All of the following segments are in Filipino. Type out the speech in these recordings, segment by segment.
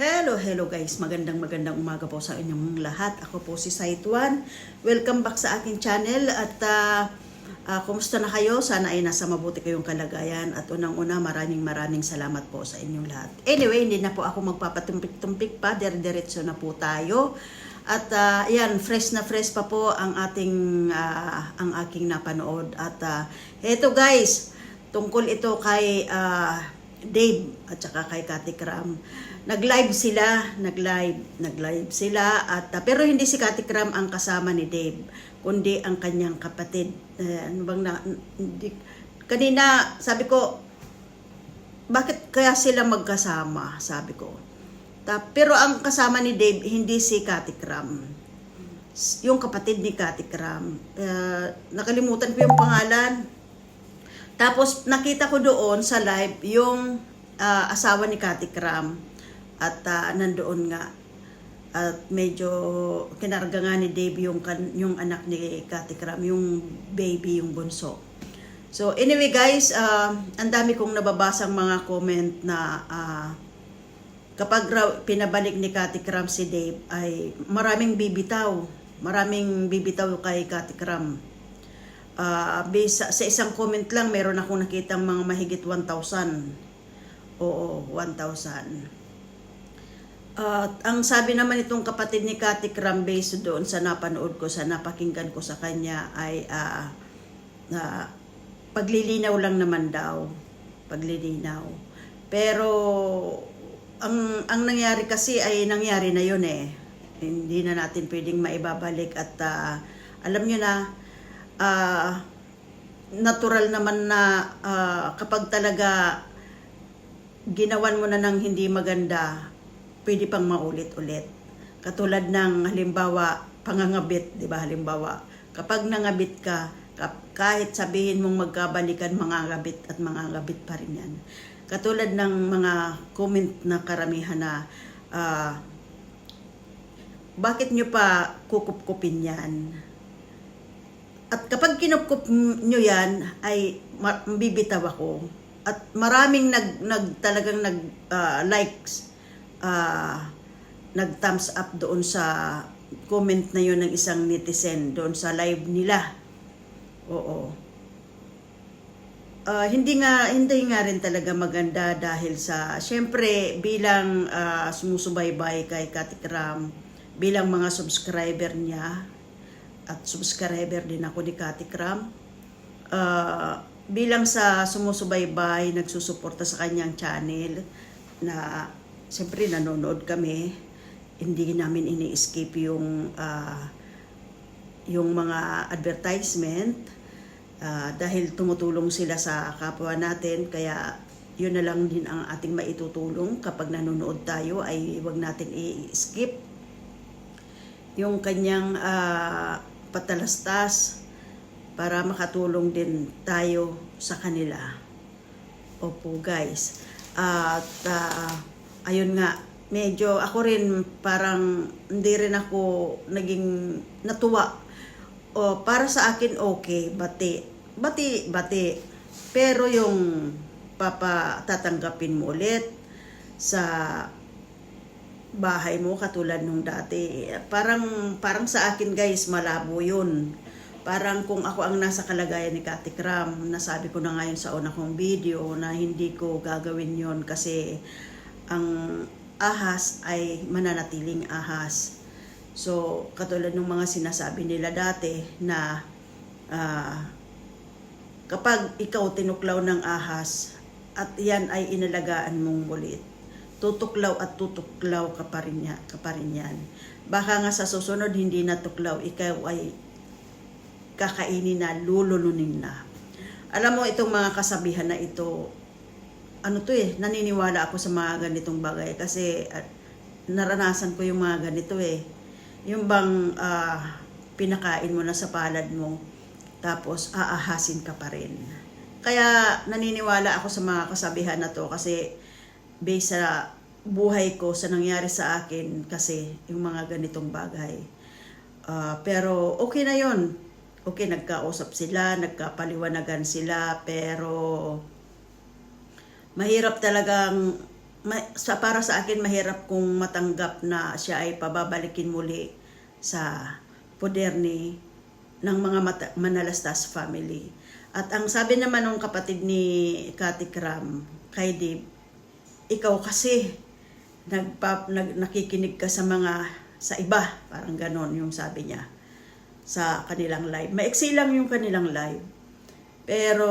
Hello, hello guys. Magandang magandang umaga po sa inyong lahat. Ako po si Saituan. Welcome back sa aking channel at ah, ah, kumusta na kayo? Sana ay nasa mabuti kayong kalagayan at unang-una maraming maraming salamat po sa inyong lahat. Anyway, hindi na po ako magpapatumpik-tumpik pa. Dire-diretso na po tayo. At ah, ayan, fresh na fresh pa po ang ating ah, ang aking napanood at ah, eto guys, tungkol ito kay ah, Dave at saka kay Kati Kram. Nag-live sila, nag-live, nag-live sila at ah, pero hindi si Kati Kram ang kasama ni Dave, kundi ang kanyang kapatid. Eh, ano bang na, hindi, kanina sabi ko bakit kaya sila magkasama, sabi ko. Ta, pero ang kasama ni Dave hindi si Kati Kram. Yung kapatid ni Kati Kram. Eh, nakalimutan ko yung pangalan. Tapos nakita ko doon sa live yung ah, asawa ni Kati Kram at ah, nandoon nga at medyo kinarga nga ni Dave yung, yung anak ni Kati Kram, yung baby, yung bunso. So anyway guys, ah, ang dami kong nababasang mga comment na ah, kapag pinabalik ni Kati Kram si Dave ay maraming bibitaw. Maraming bibitaw kay Kati Kram. Ah, base sa, sa isang comment lang, meron akong nakitang mga mahigit 1,000. Oo, 1,000. At ang sabi naman itong kapatid ni Kati Kram doon sa napanood ko, sa napakinggan ko sa kanya ay ah, na paglilinaw lang naman daw. Paglilinaw. Pero ang ang nangyari kasi ay nangyari na yun eh. Hindi na natin pwedeng maibabalik at ah, alam nyo na ah, natural naman na ah, kapag talaga ginawan mo na ng hindi maganda, pwede pang maulit-ulit. Katulad ng halimbawa, pangangabit, di ba? Halimbawa, kapag nangabit ka, kahit sabihin mong magkabalikan, mangangabit at mangangabit pa rin yan. Katulad ng mga comment na karamihan na, ah, bakit nyo pa kukup-kupin yan? At kapag kinupkup nyo yan, ay bibitaw ako. At maraming nag, nag talagang nag ah, likes, ah, nag thumbs up doon sa comment na yon ng isang netizen doon sa live nila. Oo. Ah, hindi nga hindi nga rin talaga maganda dahil sa syempre bilang ah, sumusubaybay kay Katikram bilang mga subscriber niya at subscriber din ako ni Katikram ah, bilang sa sumusubaybay nagsusuporta sa kanyang channel na syempre nanonood kami. Hindi namin ini-escape yung ah, yung mga advertisement. Ah, dahil tumutulong sila sa kapwa natin. Kaya yun na lang din ang ating maitutulong. Kapag nanonood tayo ay wag natin i-skip yung kanyang ah, patalastas para makatulong din tayo sa kanila. Opo guys. At ah, ayun nga, medyo ako rin parang hindi rin ako naging natuwa o para sa akin okay, bati. Bati, bati. Pero yung papa tatanggapin mo ulit sa bahay mo katulad nung dati. Parang parang sa akin guys, malabo 'yun. Parang kung ako ang nasa kalagayan ni Kati Kram, nasabi ko na ngayon sa una kong video na hindi ko gagawin 'yon kasi ang ahas ay mananatiling ahas. So, katulad ng mga sinasabi nila dati na ah, kapag ikaw tinuklaw ng ahas at yan ay inalagaan mong mulit, tutuklaw at tutuklaw ka pa rin, niya, ka pa rin yan. Baka nga sa susunod hindi na tuklaw, ikaw ay kakainin na, lululunin na. Alam mo, itong mga kasabihan na ito, ano to eh, naniniwala ako sa mga ganitong bagay kasi at, naranasan ko yung mga ganito eh. Yung bang ah, pinakain mo na sa palad mo, tapos aahasin ka pa rin. Kaya naniniwala ako sa mga kasabihan na to kasi based sa buhay ko sa nangyari sa akin kasi yung mga ganitong bagay. Ah, pero okay na yon. Okay, nagkausap sila, nagkapaliwanagan sila, pero mahirap talagang sa para sa akin mahirap kung matanggap na siya ay pababalikin muli sa poder ni ng mga mata- manalastas family. At ang sabi naman ng kapatid ni Kati Kram kay Dave, ikaw kasi nagpa, nag, nakikinig ka sa mga sa iba, parang ganon yung sabi niya sa kanilang live. Maiksi lang yung kanilang live. Pero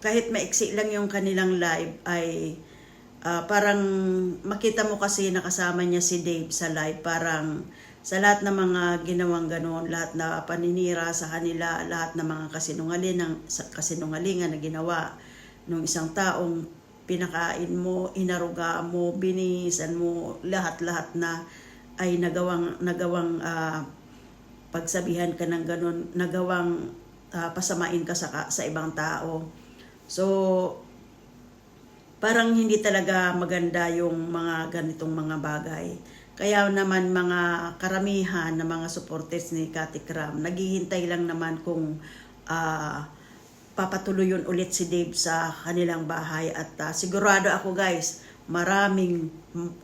kahit maiksi lang yung kanilang live ay ah, parang makita mo kasi nakasama niya si Dave sa live. Parang sa lahat ng mga ginawang ganon, lahat na paninira sa kanila, lahat ng mga kasinungalingan, kasinungalingan na ginawa ng isang taong pinakain mo, inaruga mo, binihisan mo, lahat-lahat na ay nagawang nagawang ah, pagsabihan ka ng ganun, nagawang ah, pasamain ka sa, sa ibang tao. So, parang hindi talaga maganda yung mga ganitong mga bagay. Kaya naman mga karamihan na mga supporters ni Kati Kram, naghihintay lang naman kung ah, papatuloy yun ulit si Dave sa kanilang bahay. At ah, sigurado ako guys, maraming,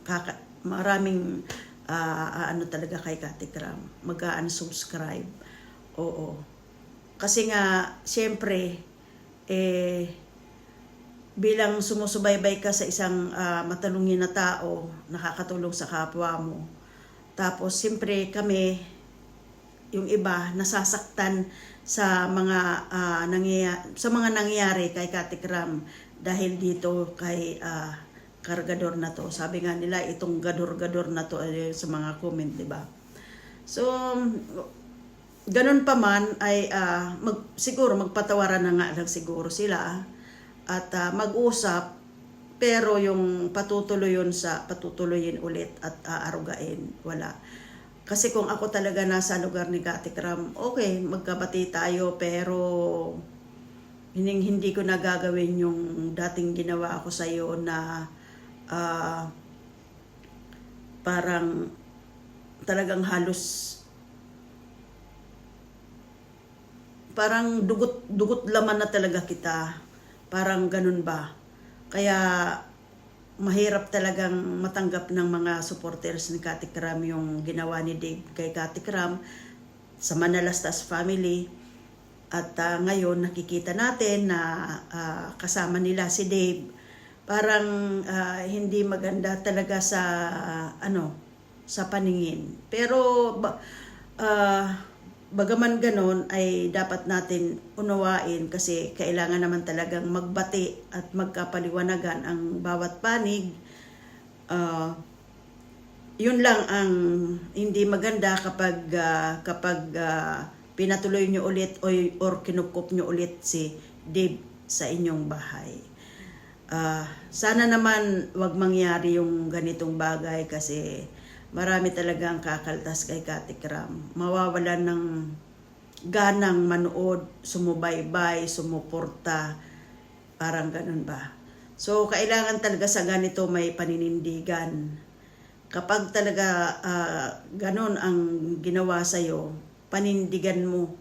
kaka, maraming ah, ano talaga kay Kati Kram, mag-unsubscribe. Oo. Kasi nga, siyempre, eh, bilang sumusubaybay ka sa isang ah, matalungin na tao, nakakatulong sa kapwa mo. Tapos, siyempre kami, yung iba, nasasaktan sa mga ah, nangyaya- sa mga nangyayari kay Kati Kram dahil dito kay ah, kargador na to. Sabi nga nila, itong gador-gador na to eh, sa mga comment, di ba? So, ganun pa man ay ah, mag, siguro magpatawaran na nga lang siguro sila at ah, mag-usap pero yung patutuloy yun sa patutuloyin ulit at aarugain wala. Kasi kung ako talaga nasa lugar ni Kati Kram okay magkabati tayo pero hindi, hindi ko na gagawin yung dating ginawa ko sa iyo na ah, parang talagang halos parang dugot dugot laman na talaga kita. Parang ganun ba? Kaya mahirap talagang matanggap ng mga supporters ni Kati Kram yung ginawa ni Dave kay Kati Kram sa Manalastas family. At ah, ngayon nakikita natin na ah, kasama nila si Dave. Parang ah, hindi maganda talaga sa ah, ano sa paningin. Pero ah, bagaman ganon ay dapat natin unawain kasi kailangan naman talagang magbati at magkapaliwanagan ang bawat panig. Ah, yun lang ang hindi maganda kapag ah, kapag ah, pinatuloy nyo ulit o, or kinukup nyo ulit si Dave sa inyong bahay. Ah, sana naman wag mangyari yung ganitong bagay kasi marami talagang kakaltas kay Kati Kram. Mawawalan ng ganang manood, sumubaybay, sumuporta, parang ganun ba. So, kailangan talaga sa ganito may paninindigan. Kapag talaga ah, ganun ang ginawa sa'yo, panindigan mo.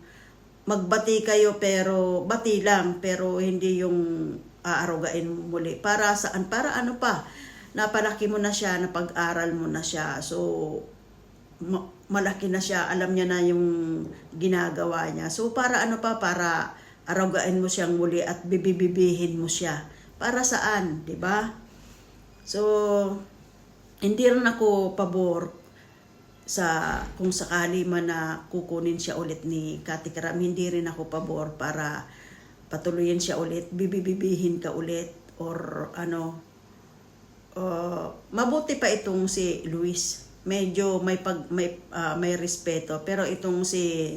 Magbati kayo pero bati lang pero hindi yung aarugain muli. Para saan? Para ano pa? Napalaki mo na siya, napag-aral mo na siya. So, ma- malaki na siya, alam niya na yung ginagawa niya. So, para ano pa? Para arugain mo siyang muli at bibibibihin mo siya. Para saan? 'di ba? So, hindi rin ako pabor sa kung sakali man na kukunin siya ulit ni Kati Karam, hindi rin ako pabor para patuloyin siya ulit, bibibibihin ka ulit or ano uh, mabuti pa itong si Luis. Medyo may pag may ah, may respeto pero itong si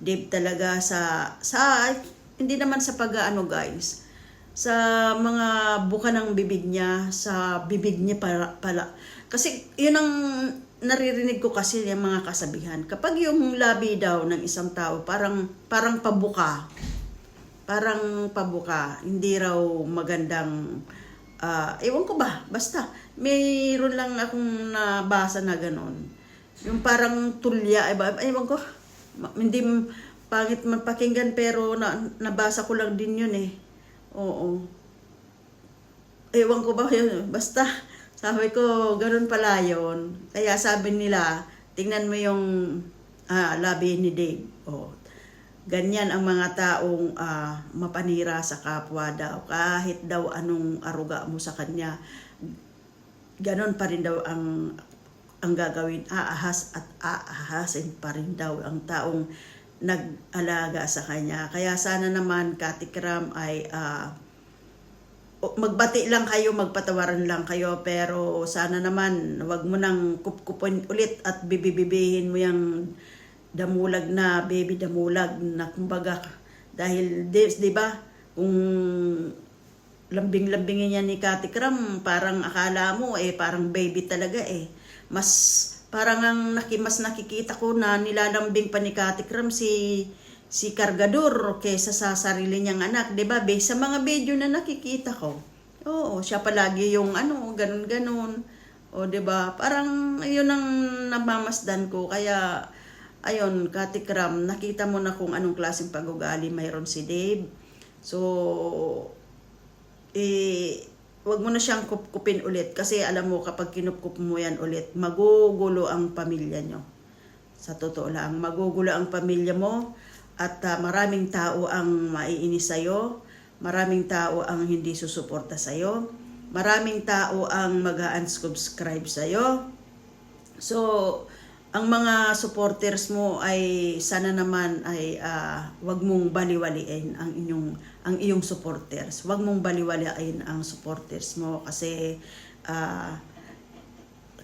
Dave talaga sa sa hindi naman sa pag-ano guys sa mga buka ng bibig niya, sa bibig niya para, pala. Kasi yun ang naririnig ko kasi yung mga kasabihan. Kapag yung labi daw ng isang tao parang parang pabuka. Parang pabuka, hindi raw magandang ah ewan ko ba, basta mayroon lang akong nabasa na ganon. Yung parang tulya, ay ba, ewan ko, hindi pangit man pakinggan pero na, nabasa ko lang din yun eh. Oo. Ewan ko ba yun. Basta, Sabi ko, ganun pala yun. Kaya sabi nila, tingnan mo yung ah, labi ni Dave. Oh, ganyan ang mga taong ah, mapanira sa kapwa daw. Kahit daw anong aruga mo sa kanya, ganon pa rin daw ang ang gagawin. Aahas at aahasin pa rin daw ang taong nag-alaga sa kanya. Kaya sana naman, Katikram, ay o- magbati lang kayo, magpatawaran lang kayo, pero sana naman wag mo nang kupkupon ulit at bibibibihin mo yung damulag na baby damulag na kumbaga dahil di, di ba kung lambing-lambingin niya ni Kati Kram, parang akala mo eh parang baby talaga eh. Mas parang ang naki, mas nakikita ko na nilalambing pa ni Kati Kram si si Cargador kaysa sa sarili niyang anak, 'di ba? Based sa mga video na nakikita ko. Oo, siya palagi yung ano, ganun-ganun. O 'di ba? Parang 'yun ang namamasdan ko kaya ayun, Kati Kram, nakita mo na kung anong klaseng pag-ugali mayroon si Dave. So, eh, wag mo na siyang kupkupin ulit kasi alam mo kapag kinupkup mo yan ulit, magugulo ang pamilya nyo. Sa totoo lang, magugulo ang pamilya mo at ah, maraming tao ang maiinis sa'yo, maraming tao ang hindi susuporta sa'yo, maraming tao ang mag-unsubscribe sa'yo. So, ang mga supporters mo ay sana naman ay ah, wag mong baliwaliin ang inyong ang iyong supporters. Wag mong baliwaliin ang supporters mo kasi ah,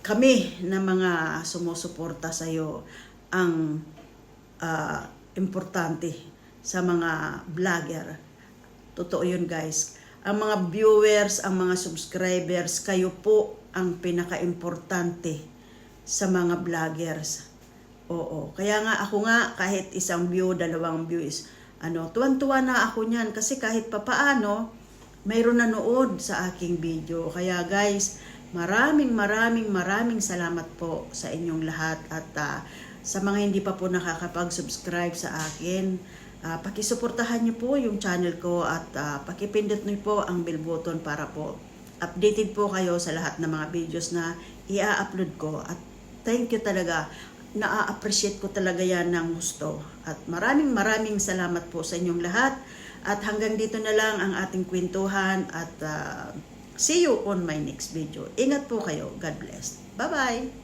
kami na mga sumusuporta sa iyo ang ah, importante sa mga vlogger. Totoo yun guys. Ang mga viewers, ang mga subscribers, kayo po ang pinaka-importante sa mga vloggers. Oo. Kaya nga ako nga kahit isang view, dalawang view is ano, tuwan-tuwa na ako niyan kasi kahit papaano mayroon nanood sa aking video. Kaya guys, maraming maraming maraming salamat po sa inyong lahat at ah, sa mga hindi pa po nakakapag-subscribe sa akin, ah, pakisuportahan niyo po yung channel ko at ah, pakipindot niyo po ang bell button para po updated po kayo sa lahat ng mga videos na i-upload ko at thank you talaga. Na-appreciate ko talaga yan ng gusto. At maraming maraming salamat po sa inyong lahat. At hanggang dito na lang ang ating kwentuhan. At ah, see you on my next video. Ingat po kayo. God bless. Bye bye